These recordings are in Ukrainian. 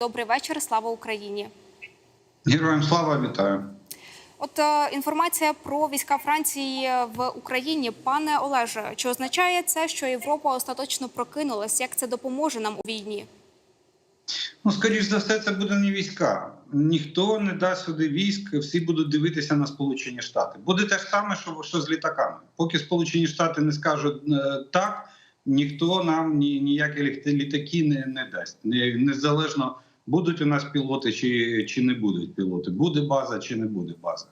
Добрий вечір. Слава Україні. Героям слава вітаю. От е, інформація про війська Франції в Україні, пане Олеже, чи означає це, що Європа остаточно прокинулась? Як це допоможе нам у війні? Ну, скоріш за все, це буде не війська. Ніхто не дасть сюди військ, всі будуть дивитися на Сполучені Штати. Буде те ж саме, що, що з літаками. Поки Сполучені Штати не скажуть е, так, ніхто нам ні, ніякі літаки не, не дасть. Не- Незалежно будуть у нас пілоти чи, чи не будуть пілоти, буде база чи не буде база.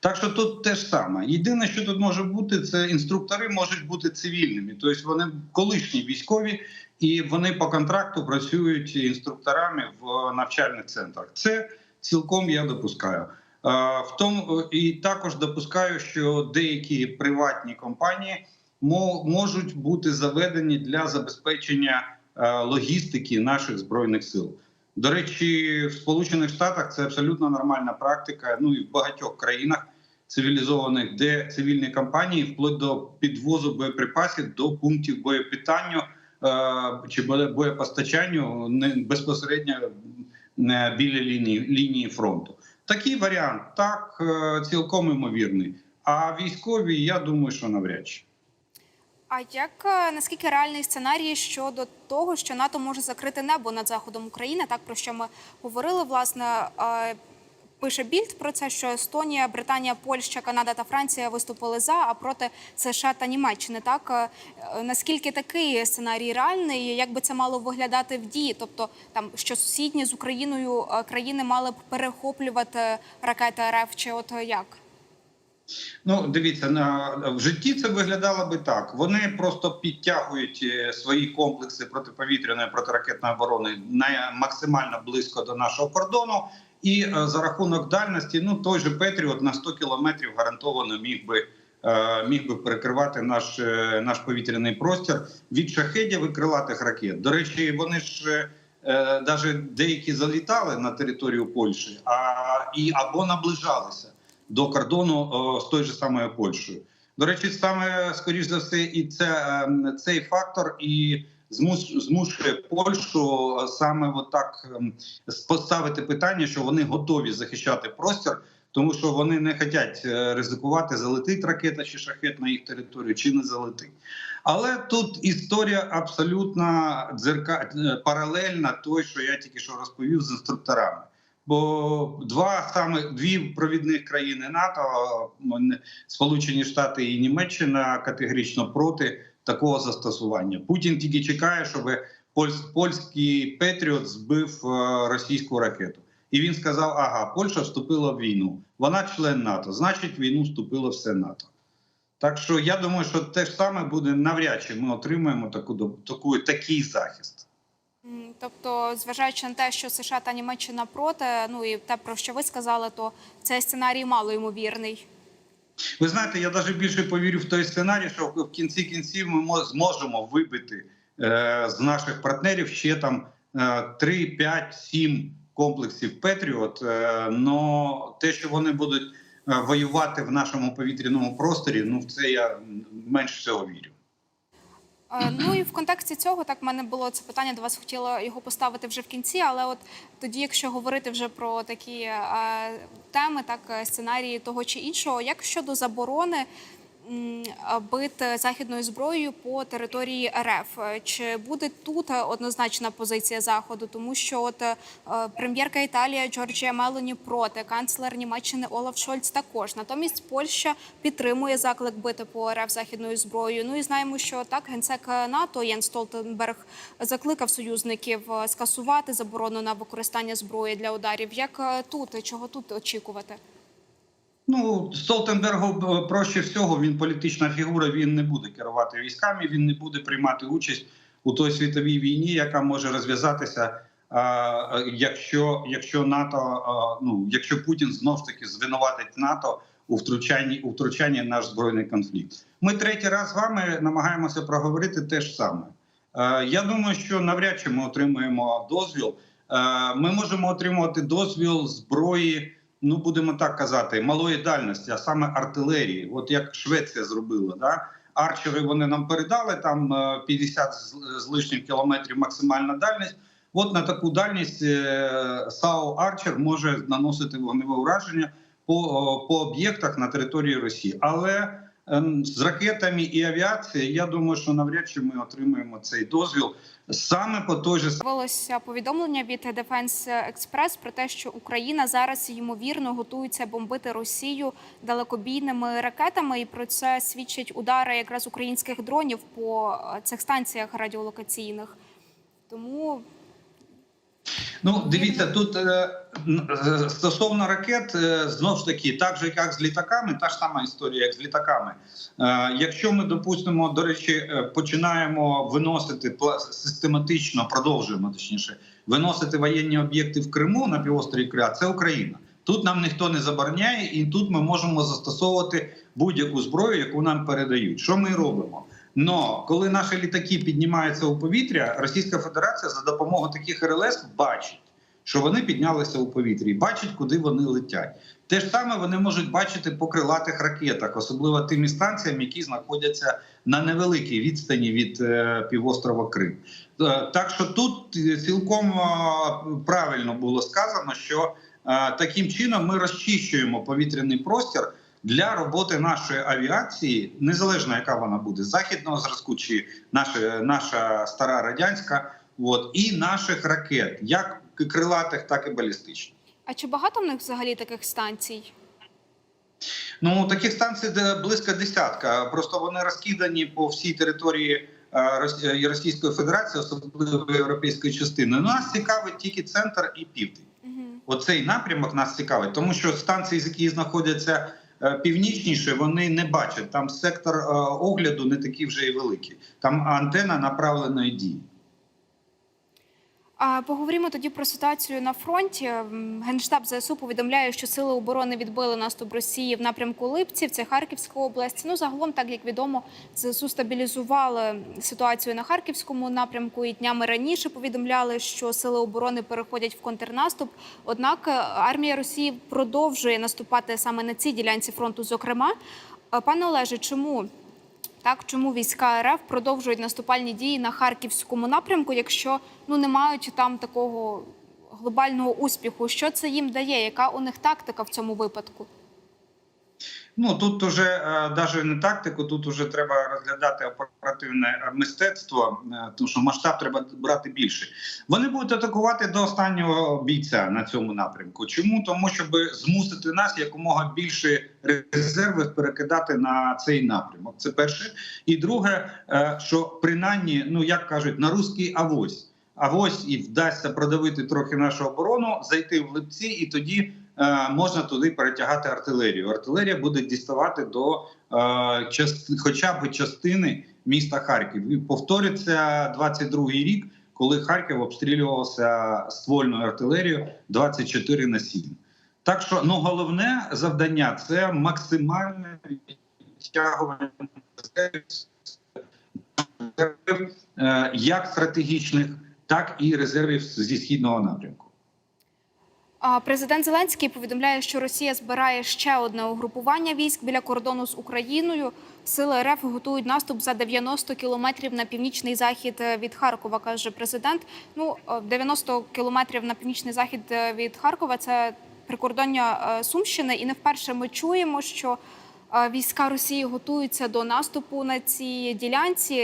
Так що тут те ж саме. Єдине, що тут може бути, це інструктори можуть бути цивільними, тобто вони колишні військові, і вони по контракту працюють інструкторами в навчальних центрах. Це цілком я допускаю. В тому і також допускаю, що деякі приватні компанії мо- можуть бути заведені для забезпечення е, логістики наших збройних сил. До речі, в Сполучених Штатах це абсолютно нормальна практика. Ну і в багатьох країнах цивілізованих, де цивільні компанії вплоть до підвозу боєприпасів до пунктів боєпитання е, чи боє- боєпостачанню безпосередньо е, біля лінії лінії фронту. Такий варіант так е, цілком імовірний. А військові, я думаю, що навряд чи. А як е, наскільки реальний сценарій щодо того, що НАТО може закрити небо над заходом України? Так про що ми говорили, власне. е, Пише Більд про це, що Естонія, Британія, Польща, Канада та Франція виступили за, а проти США та Німеччини. Так Е, наскільки такий сценарій реальний? Як би це мало виглядати в дії? Тобто, там що сусідні з Україною країни мали б перехоплювати ракети РФ, чи от як? Ну, дивіться, на в житті це виглядало би так. Вони просто підтягують е, свої комплекси протиповітряної протиракетної оборони на максимально близько до нашого кордону, і е, за рахунок дальності, ну той же Петріот на 100 кілометрів гарантовано міг би. е, Міг би перекривати наш наш повітряний простір від шахедів і крилатих ракет. До речі, вони ж навіть деякі залітали на територію Польщі, а і або наближалися до кордону о, з той же самою Польщею. До речі, саме скоріш за все, і це ем, цей фактор і змушує Польщу е, саме отак ем, поставити питання, що вони готові захищати простір, тому що вони не хочуть е, ризикувати, залетить ракета чи шахет на їх територію, чи не залетить. Але тут історія абсолютно дзерка е, паралельна той, що я тільки що розповів з інструкторами. Бо два саме дві провідних країни НАТО, Сполучені Штати і Німеччина, категорично проти такого застосування. Путін тільки чекає, щоб польс- польський Петріот збив е, російську ракету. І він сказав: ага, Польща вступила в війну. Вона член НАТО, значить, війну вступило все НАТО. Так що я думаю, що те ж саме буде навряд чи ми отримаємо таку таку такий захист. Тобто, зважаючи на те, що США та Німеччина проти, ну і те, про що ви сказали, то цей сценарій мало ймовірний. Ви знаєте, я навіть більше повірю в той сценарій, що в кінці кінців ми зможемо вибити е, з наших партнерів ще там е, 3, 5, 7 комплексів Петріот. Е, но те, що вони будуть е, воювати в нашому повітряному просторі, ну в це я м, менш всього вірю. Ну і в контексті цього так в мене було це питання до вас. Хотіла його поставити вже в кінці. Але от тоді, якщо говорити вже про такі е, теми, так сценарії того чи іншого, як щодо заборони е, західною зброєю по території РФ, чи буде тут однозначна позиція заходу? Тому що от е, прем'єрка Італія Джорджія Мелоні проти канцлер Німеччини Олаф Шольц також. Натомість Польща підтримує заклик бити по РФ західною зброєю. Ну і знаємо, що так генсек НАТО Єн Столтенберг закликав союзників е, скасувати заборону на використання зброї для ударів. Як е, тут чого тут очікувати? Ну, Столтенбергу е, проще всього, він політична фігура, він не буде керувати військами, він не буде приймати участь у той світовій війні, яка може розв'язатися, а, якщо, якщо НАТО, а, ну якщо Путін знов таки звинуватить НАТО у втручанні у втручанні наш збройний конфлікт. Ми третій раз з вами намагаємося проговорити те ж саме. Е, Я думаю, що навряд чи ми отримаємо дозвіл. Е, Ми можемо отримувати дозвіл зброї ну будемо так казати, малої дальності, а саме артилерії, от як Швеція зробила. Да? Арчери вони нам передали там е, 50 з- з лишнім кілометрів максимальна дальність. От на таку дальність е, САУ Арчер може наносити вогневе ураження по, по об'єктах на території Росії. Але з ракетами і авіацією, я думаю, що навряд чи ми отримаємо цей дозвіл саме по той же З'явилося повідомлення від Defense Express про те, що Україна зараз ймовірно готується бомбити Росію далекобійними ракетами, і про це свідчать удари якраз українських дронів по е, цих станціях радіолокаційних. Тому Ну, дивіться, тут е, е, стосовно ракет, е, знов ж таки, так же як з літаками, та ж сама історія, як з літаками. Якщо ми допустимо, до речі, починаємо виносити систематично, продовжуємо точніше, виносити воєнні об'єкти в Криму на півострові Кря, це Україна. Тут нам ніхто не забороняє, і тут ми можемо застосовувати будь-яку зброю, яку нам передають. Що ми робимо? Но коли наші літаки піднімаються у повітря, Російська Федерація за допомогою таких РЛС бачить, що вони піднялися у повітрі, бачить, куди вони летять. Те ж саме вони можуть бачити по крилатих ракетах, особливо тими станціями, які знаходяться на невеликій відстані від е, півострова Крим. Е, Так що тут е, цілком правильно було сказано, що таким чином ми розчищуємо повітряний простір для роботи нашої авіації, незалежно яка вона буде західного зразку, чи наша, наша стара радянська, от і наших ракет, як крилатих, так і балістичних. а чи багато в них взагалі таких станцій? Ну таких станцій де близько десятка. Просто вони розкидані по всій території е, Російської Федерації, особливо європейської частини. Ну, нас цікавить тільки центр і південь. Угу. Оцей напрямок нас цікавить, тому що станції, які знаходяться північніше, вони не бачать. Там сектор е, огляду не такий вже і великий. Там антена направленої дії. Поговоримо тоді про ситуацію на фронті. Генштаб ЗСУ повідомляє, що сили оборони відбили наступ Росії в напрямку Липців, це Харківська область. Ну загалом, так як відомо, ЗСУ стабілізували ситуацію на харківському напрямку. І днями раніше повідомляли, що сили оборони переходять в контрнаступ. Однак е, армія Росії продовжує наступати саме на цій ділянці фронту. Зокрема, Е, пане Олеже, чому? Так, чому війська РФ продовжують наступальні дії на харківському напрямку, якщо ну не мають там такого глобального успіху? Що це їм дає? Яка у них тактика в цьому випадку? Ну тут уже навіть не тактику, тут уже треба розглядати оперативне е, мистецтво, е, тому що масштаб треба брати більше. Вони будуть атакувати до останнього бійця на цьому напрямку. Чому тому, щоб змусити нас якомога більше резервів перекидати на цей напрямок? Це перше. І друге, е, що принаймні, ну як кажуть, на русський авось. Авось і вдасться продавити трохи нашу оборону, зайти в липці, і тоді е, можна туди перетягати артилерію. Артилерія буде діставати до е, хоча б частини міста Харків. І повториться 22-й рік, коли Харків обстрілювався ствольною артилерією 24 на 7. Так що ну головне завдання це максимальне відтягування е, як стратегічних, так і резервів зі східного напрямку. Президент Зеленський повідомляє, що Росія збирає ще одне угрупування військ біля кордону з Україною. Сили РФ готують наступ за 90 кілометрів на північний захід е, від Харкова, каже президент. Ну, е, 90 кілометрів на північний захід е, від Харкова це прикордоння е, Сумщини. І не вперше ми чуємо, що е, війська Росії готуються до наступу на цій ділянці.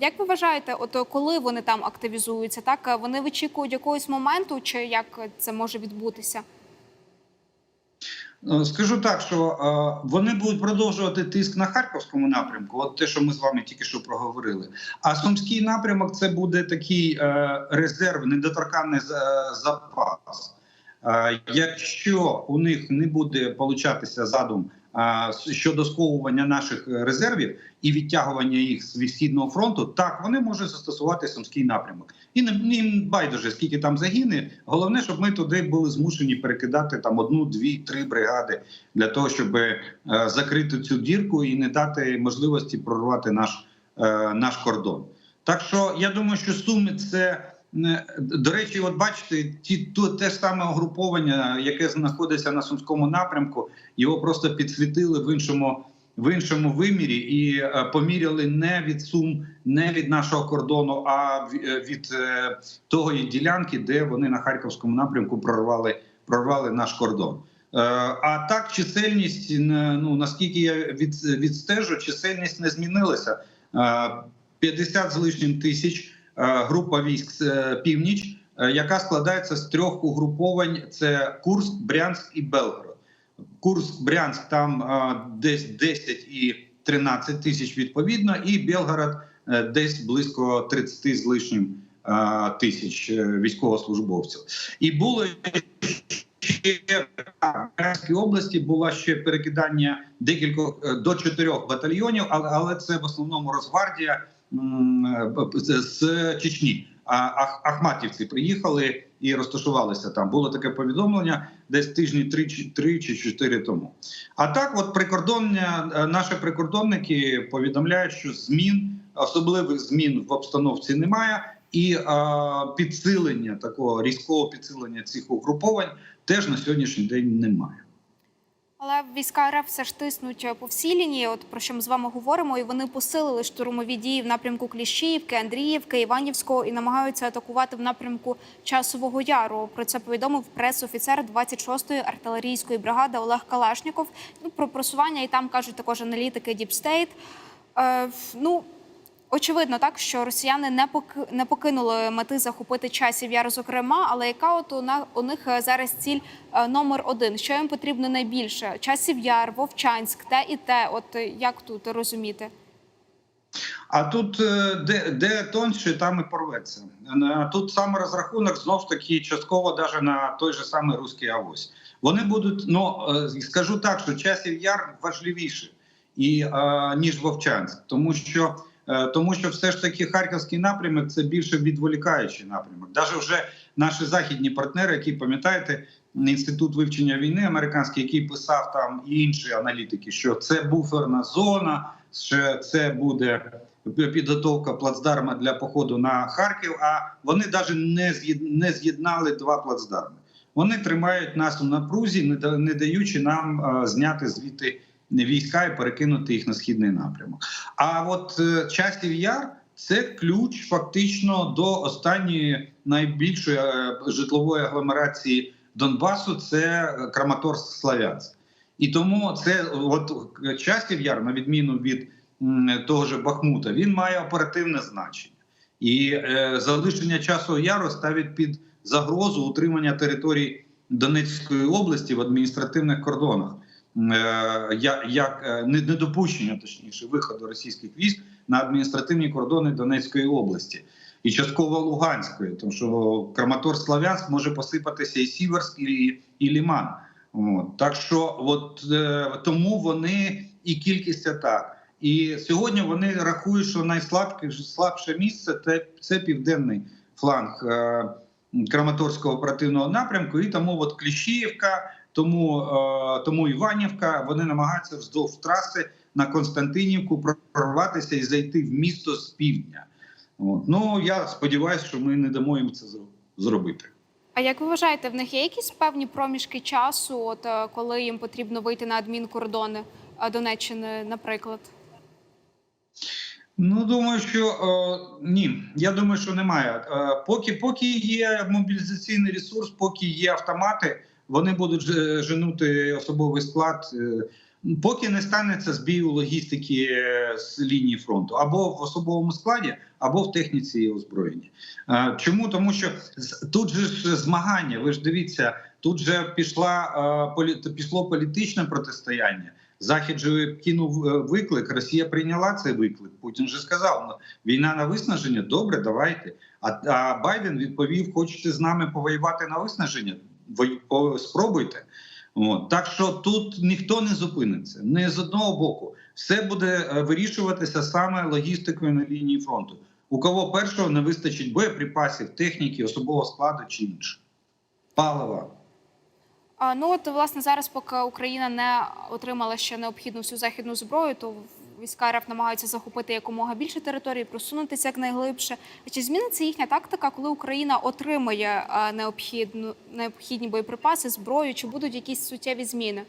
Як ви вважаєте, от коли вони там активізуються? Так вони вичікують якогось моменту, чи як це може відбутися? Е, Скажу так, що е, вони будуть продовжувати тиск на харківському напрямку, от те, що ми з вами тільки що проговорили. А сумський напрямок це буде такий е, резерв, недоторканний за- запас. Якщо у них не буде получатися задум щодо сковування наших резервів і відтягування їх з східного фронту, так вони можуть застосувати сумський напрямок. І не байдуже, скільки там загине. Головне, щоб ми туди були змушені перекидати там одну, дві, три бригади для того, щоб е, закрити цю дірку і не дати можливості прорвати наш, е, наш кордон. Так що я думаю, що суми це. До речі, от бачите, ті то те ж саме угруповання, яке знаходиться на сумському напрямку, його просто підсвітили в іншому в іншому вимірі і е, поміряли не від сум, не від нашого кордону, а е, від е, тої ділянки, де вони на харківському напрямку прорвали, прорвали наш кордон. А так, чисельність ну наскільки я від, відстежу, чисельність не змінилася. Е, 50 з лишнім тисяч група військ е, північ, е, яка складається з трьох угруповань: це Курск, Брянськ і Белгород. Курск, Брянськ там е, десь 10 і 13 тисяч відповідно, і Белгород е, десь близько 30 з лишнім е, тисяч е, військовослужбовців. І було ще в Брянській області було ще перекидання декількох е, до чотирьох батальйонів, але, це в основному Росгвардія з Чечні. А Ахматівці приїхали і розташувалися там. Було таке повідомлення десь тижні три, чи- три чи чотири тому. А так, от прикордоння, е, наші прикордонники повідомляють, що змін, особливих змін в обстановці немає, і е, підсилення такого різкого підсилення цих угруповань теж на сьогоднішній день немає. Але війська РФ все ж тиснуть по всій лінії, от про що ми з вами говоримо, і вони посилили штурмові дії в напрямку Кліщіївки, Андріївки, Іванівського і намагаються атакувати в напрямку Часового Яру. Про це повідомив прес-офіцер 26-ї артилерійської бригади Олег Калашніков. Ну про просування і там кажуть також аналітики Діпстейт. Е, ну Очевидно, так що росіяни не поки не покинули мети захопити часів яр, зокрема, але яка от у на у них е, зараз ціль е, номер один? Що їм потрібно найбільше? Часів яр, Вовчанськ, те і те. От е, як тут розуміти? А тут де, де тонше, там і порветься. Тут саме розрахунок знов ж таки частково даже на той же самий руський авось. Вони будуть, ну скажу так, що часів яр важливіше і ніж Вовчанськ, тому що. Е, Тому що все ж таки харківський напрямок це більше відволікаючий напрямок. Навіть вже наші західні партнери, які пам'ятаєте, інститут вивчення війни американський, який писав там і інші аналітики, що це буферна зона, що це буде підготовка плацдарма для походу на Харків. А вони навіть не з'єд- з'єднали два плацдарми. Вони тримають нас у напрузі, не даючи нам е, зняти звідти війська і перекинути їх на східний напрямок. А от е, часів яр це ключ фактично до останньої найбільшої е, житлової агломерації Донбасу. Це Краматорськ Славянськ. І тому це от часів яр, на відміну від того ж Бахмута, він має оперативне значення. І е, залишення часу яру ставить під загрозу утримання територій Донецької області в адміністративних кордонах. Е, як, е, не- недопущення, точніше, виходу російських військ на адміністративні кордони Донецької області і частково Луганської, тому що Краматорськ Славянськ може посипатися і Сіверськ, і, і Ліман. От. Так що, от е, тому вони і кількість атак. І сьогодні вони рахують, що найслабше слабше місце це, це південний фланг Краматорського оперативного напрямку, і тому от Кліщіївка, тому, е, тому Іванівка вони намагаються вздовж траси на Константинівку прорватися і зайти в місто з півдня. От. Ну я сподіваюся, що ми не дамо їм це зробити. А як ви вважаєте, в них є якісь певні проміжки часу, от е, коли їм потрібно вийти на адмінкордони е, Донеччини, наприклад? Ну думаю, що е, ні. Я думаю, що немає. Е, поки, поки є мобілізаційний ресурс, поки є автомати, вони будуть же- женути особовий склад. е, Поки не станеться збій у логістики е, з лінії фронту або в особовому складі, або в техніці і озброєнні. Е, Чому? Тому що тут же ж змагання. Ви ж дивіться, тут же пішла е, пішло політичне протистояння. Захід же кинув е, виклик. Росія прийняла цей виклик. Путін же сказав: ну, війна на виснаження. Добре, давайте. А, а Байден відповів: хочете з нами повоювати на виснаження? Спробуйте. От. Так що тут ніхто не зупиниться. Не з одного боку. Все буде е, вирішуватися саме логістикою на лінії фронту. У кого першого не вистачить боєприпасів, техніки, особового складу чи інше. Палива. А, ну от власне зараз, поки Україна не отримала ще необхідну всю західну зброю, то війська РФ намагаються захопити якомога більше території, просунутися якнайглибше. Чи зміниться їхня тактика, коли Україна отримає необхідну необхідні боєприпаси, зброю? Чи будуть якісь суттєві зміни?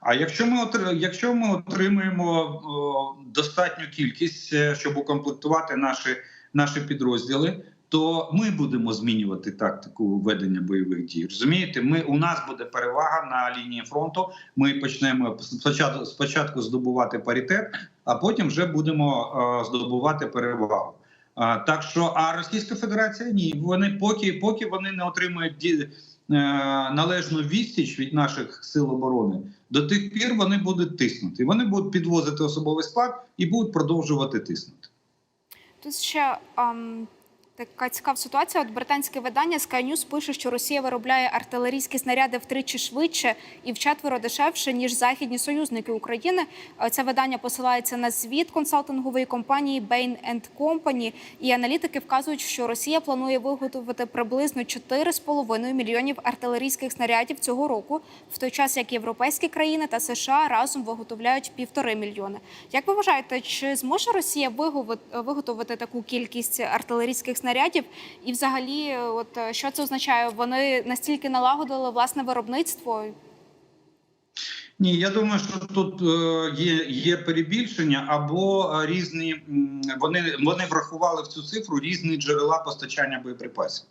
А якщо ми якщо ми отримаємо достатню кількість, е, щоб укомплектувати наші, наші підрозділи, то ми будемо змінювати тактику ведення бойових дій. Розумієте, ми у нас буде перевага на лінії фронту. Ми почнемо спочатку, спочатку здобувати паритет, а потім вже будемо е, здобувати перевагу. А, так що, а Російська Федерація ні. Вони поки, поки вони не отримують ді, е, належну відсіч від наших сил оборони, до тих пір вони будуть тиснути. Вони будуть підвозити особовий склад і будуть продовжувати тиснути. Тут ще ам, така цікава ситуація. От британське видання Sky News пише, що Росія виробляє артилерійські снаряди втричі швидше і вчетверо дешевше ніж західні союзники України. Е, Це видання посилається на звіт консалтингової компанії Bain Company. І аналітики вказують, що Росія планує виготовити приблизно 4,5 мільйонів артилерійських снарядів цього року, в той час як європейські країни та США разом виготовляють півтори мільйони. Як ви вважаєте, чи зможе Росія виготовити таку кількість артилерійських снарядів? І, взагалі, от е, що це означає? Вони настільки налагодили власне виробництво? Ні, я думаю, що тут е, є, є перебільшення або е, різні вони, вони врахували в цю цифру різні джерела постачання боєприпасів.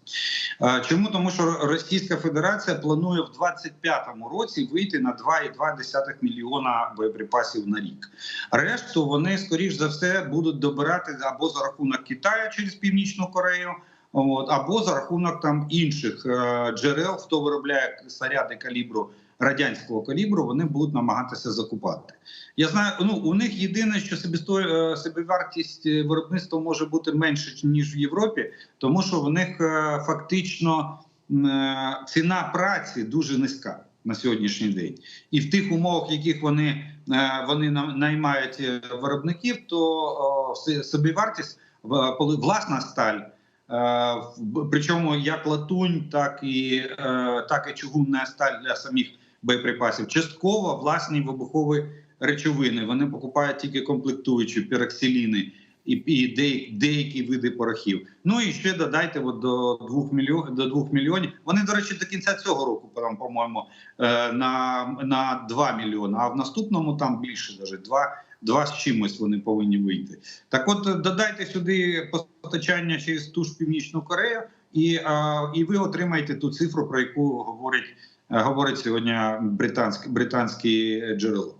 Е, Чому тому, що Російська Федерація планує в 25-му році вийти на 2,2 мільйона боєприпасів на рік. Решту вони скоріш за все будуть добирати або за рахунок Китаю через Північну Корею. От, або за рахунок там інших е, джерел, хто виробляє снаряди калібру радянського калібру, вони будуть намагатися закупати. Я знаю, ну у них єдине, що е, собівартість е, виробництва може бути менше ніж в Європі, тому що в них е, фактично ціна праці дуже низька на сьогоднішній день, і в тих умовах, яких вони, вони наймають виробників, то собівартість власна сталь. Причому як латунь, так і так і чугунна сталь для самих боєприпасів. Частково власні вибухові речовини. Вони покупають тільки комплектуючі піроксиліни і, і деякі, деякі види порохів. Ну і ще додайте от до 2 мільйонів до 2 мільйонів. Вони, до речі, до кінця цього року, там, по-моєму, е, на, на 2 мільйони, а в наступному там більше навіть 2, Два з чимось вони повинні вийти. Так, от е, додайте сюди постачання через ту ж північну Корею, і, а, і ви отримаєте ту цифру, про яку говорить, е, говорить сьогодні британське британське джерело.